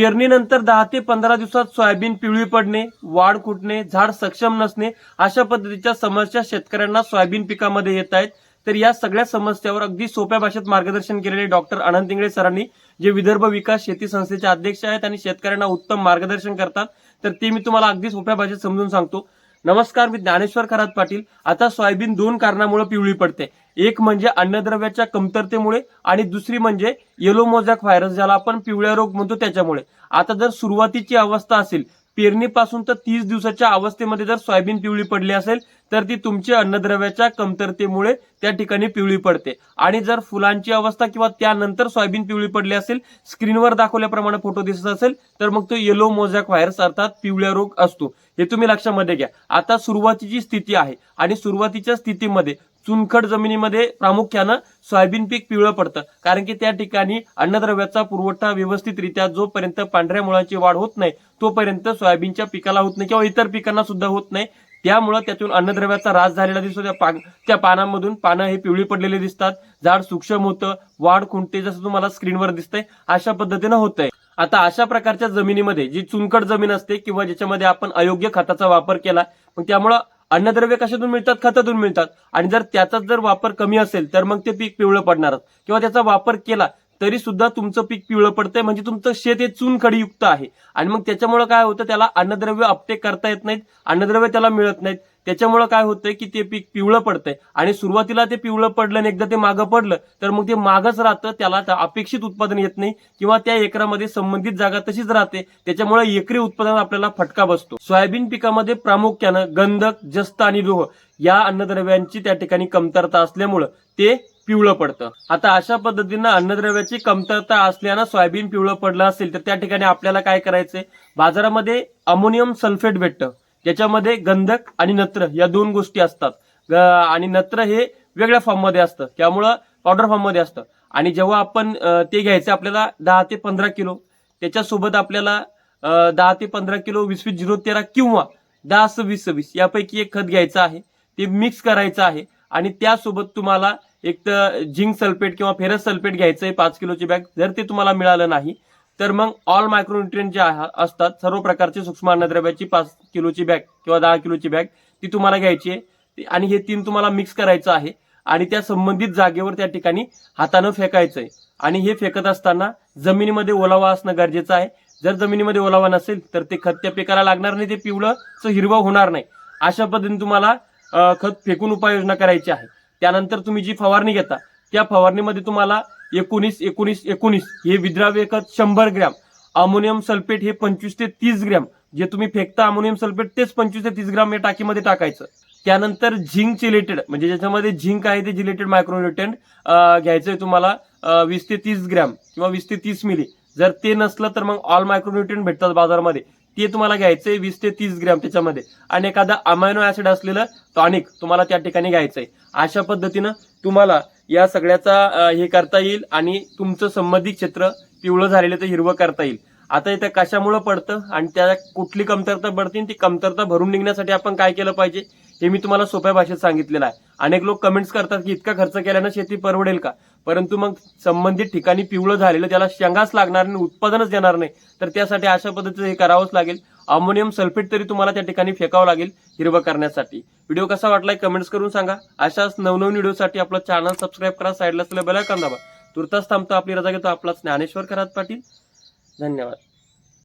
पेरणीनंतर दहा ते पंधरा दिवसात सोयाबीन पिवळी पडणे वाढ कुटणे झाड सक्षम नसणे अशा पद्धतीच्या समस्या शेतकऱ्यांना सोयाबीन पिकामध्ये येत आहेत. तर या सगळ्या समस्यावर अगदी सोप्या भाषेत मार्गदर्शन केलेले डॉक्टर अनंत इंगळे सरांनी जे विदर्भ विकास शेती संस्थेचे अध्यक्ष आहेत आणि शेतकऱ्यांना उत्तम मार्गदर्शन करतात. तर ते मी तुम्हाला अगदी सोप्या भाषेत समजून सांगतो. नमस्कार मी ज्ञानेश्वर खरात पाटील. आता सोयाबीन दोन कारणामुळे पिवळी पडते. एक म्हणजे अन्नद्रव्याच्या कमतरतेमुळे आणि दुसरी म्हणजे येलो मोझॅक व्हायरस ज्याला आपण पिवळ्या रोग म्हणतो त्याच्यामुळे. आता जर सुरुवातीची अवस्था असेल पेरणीपासून तर तीस दिवसाच्या अवस्थेमध्ये जर सोयाबीन पिवळी पडली असेल तर ती तुमच्या अन्नद्रव्याच्या कमतरतेमुळे त्या ठिकाणी पिवळी पडते. आणि जर फुलांची अवस्था किंवा त्यानंतर सोयाबीन पिवळी पडली असेल स्क्रीनवर दाखवल्याप्रमाणे फोटो दिसत असेल तर मग तो येलो मोझॅक व्हायरस अर्थात पिवळ्या रोग असतो. हे तुम्ही लक्षामध्ये घ्या. आता सुरुवातीची स्थिती आहे. आणि सुरुवातीच्या स्थितीमध्ये चुनखड जमिनीमध्ये प्रामुख्यानं सोयाबीन पीक पिवळं पडतं. कारण की त्या ठिकाणी अन्नद्रव्याचा पुरवठा व्यवस्थितरित्या जोपर्यंत पांढऱ्या मुळाची वाढ होत नाही तोपर्यंत सोयाबीनच्या पिकाला होत नाही किंवा इतर पिकांना सुद्धा होत नाही. त्यामुळं त्यातून अन्नद्रव्याचा ऱ्हास झालेला दिसतो. त्या पान त्या पानांमधून पानं हे पिवळी पडलेले दिसतात. झाड सूक्ष्म होतं. वाढ खुंटते जसं तुम्हाला स्क्रीनवर दिसतंय अशा पद्धतीनं होतंय. आता अशा प्रकारच्या जमिनीमध्ये जी चुनखड जमीन असते किंवा ज्याच्यामध्ये आपण अयोग्य खताचा वापर केला मग त्यामुळं अन्नद्रव्य कशातून मिळतात? खतातून मिळतात. आणि जर त्याचाच जर वापर कमी असेल तर मग ते पीक पिवळं पडणारच किंवा त्याचा वापर केला तरी सुद्धा तुमचं पीक पिवळं पडतंय. म्हणजे तुमचं शेत हे चुनखडीयुक्त आहे. आणि मग त्याच्यामुळे काय होतं? त्याला अन्नद्रव्य अपटेक करता येत नाहीत. अन्नद्रव्य त्याला मिळत नाहीत. त्याच्यामुळे काय होतंय की ते पीक पिवळं पडतंय. आणि सुरुवातीला ते पिवळं पडलं आणि एकदा ते मागं पडलं तर मग ते मागच राहतं त्याला अपेक्षित उत्पादन येत नाही किंवा त्या एकरामध्ये संबंधित जागा तशीच राहते. त्याच्यामुळे एकरी उत्पादनात आपल्याला फटका बसतो. सोयाबीन पिकामध्ये प्रामुख्यानं गंधक जस्त आणि लोह या अन्नद्रव्यांची त्या ठिकाणी कमतरता असल्यामुळं ते पिवळं पडतं. आता अशा पद्धतीनं अन्नद्रव्याची कमतरता असल्यानं सोयाबीन पिवळं पडलं असेल तर त्या ठिकाणी आपल्याला काय करायचंय? बाजारामध्ये अमोनियम सल्फेट भेटतं. ज्याच्यामध्ये गंधक आणि नत्र या दोन गोष्टी असतात. ग- आणि नत्र हे वेगळ्या फॉर्ममध्ये असतं. त्यामुळं पावडर फॉर्ममध्ये असतं. आणि जेव्हा आपण ते घ्यायचं आपल्याला दहा ते पंधरा किलो त्याच्यासोबत आपल्याला दहा ते पंधरा किलो वीस वीस झिरो तेरा किंवा दहा सव्वीस सव्वीस यापैकी एक खत घ्यायचं आहे. ते मिक्स करायचं आहे. आणि त्यासोबत तुम्हाला एक तर झिंक सल्फेट किंवा फेरस सल्फेट घ्यायचं आहे पाच किलोची बॅग. जर ते तुम्हाला मिळालं नाही तर मग ऑल मायक्रोन्युट्रियन जे असतात सर्व प्रकारचे सूक्ष्म अन्नद्रव्याची पाच किलोची बॅग किंवा दहा किलोची बॅग ती तुम्हाला घ्यायची आहे. आणि हे तीन तुम्हाला मिक्स करायचं आहे. आणि त्या संबंधित जागेवर त्या ठिकाणी हातानं फेकायचं आहे आणि हे फेकत असताना जमिनीमध्ये ओलावा असणं गरजेचं आहे. जर जमिनीमध्ये ओलावा नसेल तर ते खत त्या पिकाला लागणार नाही ते पिवळं हिरवं होणार नाही. अशा पद्धतीने तुम्हाला खत फेकून उपाययोजना करायची आहे. त्यानंतर तुम्ही जी फवारणी घेता त्या फवारणीमध्ये तुम्हाला एकोणीस एकोणीस एकोणीस हे विद्राव्य खत शंभर ग्रॅम अमोनियम सल्फेट हे पंचवीस ते तीस ग्रॅम जे तुम्ही फेकता अमोनियम सल्फेट तेच पंचवीस ते तीस ग्रॅम या टाकीमध्ये टाकायचं. त्यानंतर झिंक चिलेटेड म्हणजे ज्याच्यामध्ये झिंक आहे ते जिलेटेड मायक्रोन्युट्रंट घ्यायचंय तुम्हाला वीस ते तीस ग्रॅम किंवा वीस ते तीस मिली. जर ते नसलं तर मग ऑल मायक्रोन्युट्रंट भेटतात बाजारामध्ये. ते तुम्हाला घ्यायचंय वीस ते तीस ग्रॅम त्याच्यामध्ये. आणि एखादा अमायनो ऍसिड असलेलं टॉनिक तुम्हाला त्या ठिकाणी घ्यायचंय. अशा पद्धतीनं तुम्हाला या सगळ्याचा हे करता येईल आणि तुमचं संबंधित क्षेत्र पिवळं झालेलं ते हिरवं करता येईल. आता इथं कशामुळं पडतं आणि त्या कुठली कमतरता पडतील ती कमतरता भरून निघण्यासाठी आपण काय केलं पाहिजे हे मी तुम्हाला सोप्या भाषेत सांगितलेलं आहे. अनेक लोक कमेंट्स करतात की इतका खर्च केल्यानं शेती परवडेल का? परंतु मग संबंधित ठिकाणी पिवळं झालेलं त्याला शेंगाच लागणार नाही उत्पादनच देणार नाही तर त्यासाठी अशा पद्धतीचं हे करावंच लागेल. अमोनियम सल्फेट तरी तुम्हाला त्या ठिकाणी फेकावं लागेल हिरवं करण्यासाठी. व्हिडिओ कसा वाटलाय कमेंट्स करून सांगा. अशाच नवनवीन व्हिडिओसाठी आपलं चॅनल सबस्क्राईब करा साईडला असलेलं बेल दाबा. तुर्तास थांबतो आपली रजा घेतो आपला ज्ञानेश्वर खरात पाटील. धन्यवाद.